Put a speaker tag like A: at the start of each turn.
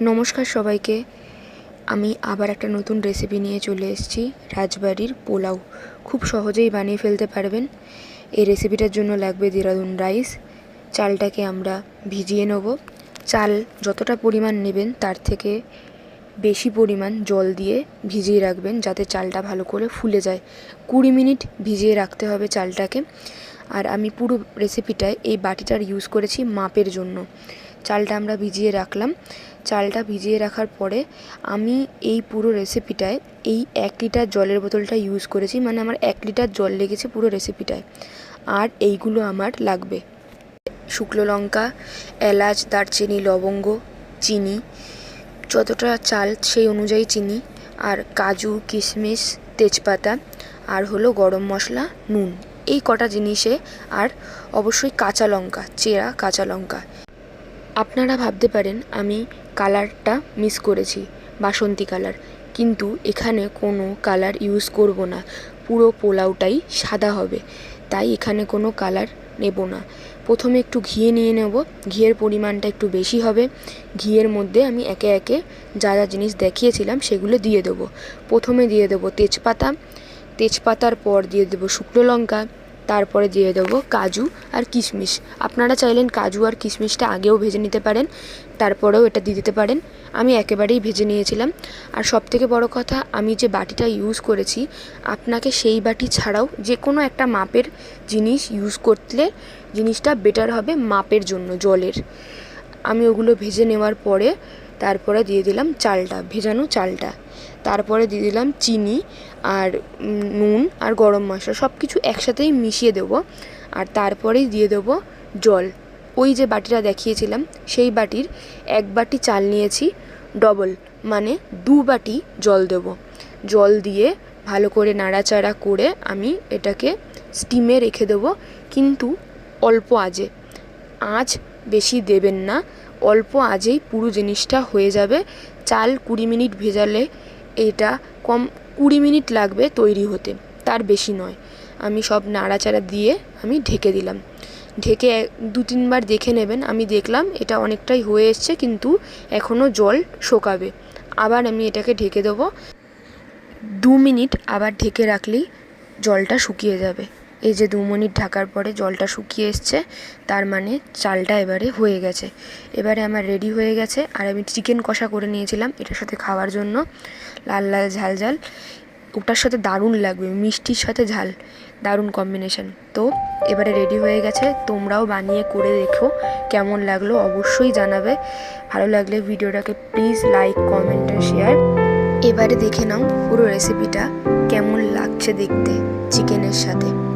A: নমস্কার সবাইকে। আমি আবার একটা নতুন রেসিপি নিয়ে চলে এসেছি, রাজবাড়ির পোলাও। খুব সহজেই বানিয়ে ফেলতে পারবেন। এই রেসিপিটার জন্য লাগবে দেরাদুন রাইস চালটাকে আমরা ভিজিয়ে নেব। চাল যতটা পরিমাণ নেবেন, তার থেকে বেশি পরিমাণ জল দিয়ে ভিজিয়ে রাখবেন, যাতে চালটা ভালো করে ফুলে যায়। কুড়ি মিনিট ভিজিয়ে রাখতে হবে চালটাকে। আর আমি পুরো রেসিপিটায় এই বাটিটার ইউজ করেছি মাপের জন্য। চালটা আমরা ভিজিয়ে রাখলাম। চালটা ভিজিয়ে রাখার পরে আমি এই পুরো রেসিপিটায় এই এক লিটার জলের বোতলটা ইউজ করেছি মানে আমার এক লিটার জল লেগেছে পুরো রেসিপিটায় আর এইগুলো আমার লাগবে। শুকনো লঙ্কা, এলাচ, দারচিনি, লবঙ্গ, চিনি, যতটা চাল সেই অনুযায়ী চিনি, আর কাজু, কিশমিশ, তেজপাতা, আর হলো গরম মশলা, নুন। এই কটা জিনিসে আর অবশ্যই কাঁচা লঙ্কা, চেরা কাঁচা লঙ্কা। আপনারা ভাবতে পারেন, আমি কালারটা মিস করেছি, বাসন্তী কালার। কিন্তু এখানে কোনো কালার ইউজ করব না, পুরো পোলাওটাই সাদা হবে। তাই এখানে কোনো কালার নেব না। প্রথমে একটু ঘিয়ে নিয়ে নেব, ঘিয়ের পরিমাণটা একটু বেশি হবে। ঘিয়ের মধ্যে আমি একে একে যা যা জিনিস দেখিয়েছিলাম সেগুলো দিয়ে দেবো। প্রথমে দিয়ে দেবো তেজপাতা, তেজপাতার পর দিয়ে দেবো শুকনো লঙ্কা তারপরে দিয়ে দেবো কাজু আর কিশমিশ। আপনারা চাইলেন কাজু আর কিশমিশটা আগেও ভেজে নিতে পারেন, তারপরেও এটা দিয়ে দিতে পারেন। আমি একেবারেই ভেজে নিয়েছিলাম। আর সবথেকে বড় কথা, আমি যে বাটিটা ইউজ করেছি, আপনাকে সেই বাটি ছাড়াও যে কোনো একটা মাপের জিনিস ইউজ করলে জিনিসটা বেটার হবে মাপের জন্য, জলের। আমি ওগুলো ভেজে নেওয়ার পরে তারপরে দিয়ে দিলাম চালটা, ভেজানো চালটা। তারপরে দিয়ে দিলাম চিনি আর নুন আর গরম মশলা সব কিছু একসাথেই মিশিয়ে দেবো। আর তারপরেই দিয়ে দেবো জল। ওই যে বাটিটা দেখিয়েছিলাম, সেই বাটির এক বাটি চাল নিয়েছি, ডবল মানে দু বাটি জল দেবো। জল দিয়ে ভালো করে নাড়াচাড়া করে আমি এটাকে স্টিমে রেখে দেবো, কিন্তু অল্প আজে আঁচ বেশি দেবেন না। অল্প আজেই পুরো জিনিসটা হয়ে যাবে। চাল কুড়ি মিনিট ভেজালে এটা কম, কুড়ি মিনিট লাগবে তৈরি হতে। তার বেশি নয়। আমি সব নাড়াচাড়া দিয়ে আমি ঢেকে দিলাম। ঢেকে দু তিনবার দেখে নেবেন। আমি দেখলাম এটা অনেকটাই হয়ে এসছে, কিন্তু এখনও জল শোকাবে। আবার আমি এটাকে ঢেকে দেবো। দু মিনিট আবার ঢেকে রাখলেই জলটা শুকিয়ে যাবে। এই যে দু মিনিট ঢাকার পরে জলটা শুকিয়ে এসছে, তার মানে চালটা এবারে হয়ে গেছে। এবারে আমার রেডি হয়ে গেছে, আর আমি চিকেন কষা করে নিয়েছিলাম এটার সাথে খাওয়ার জন্য। লাল লাল ঝাল ঝাল। ওটার সাথে দারুণ লাগবে, মিষ্টির সাথে ঝাল। দারুণ কম্বিনেশন তো এবারে রেডি হয়ে গেছে, তোমরাও বানিয়ে করে দেখো, কেমন লাগল অবশ্যই জানাবে। ভালো লাগলে ভিডিওটাকে প্লিজ লাইক কমেন্ট আর শেয়ার এবারে দেখে নাও পুরো রেসিপিটা কেমন লাগছে দেখতে চিকেনের সাথে।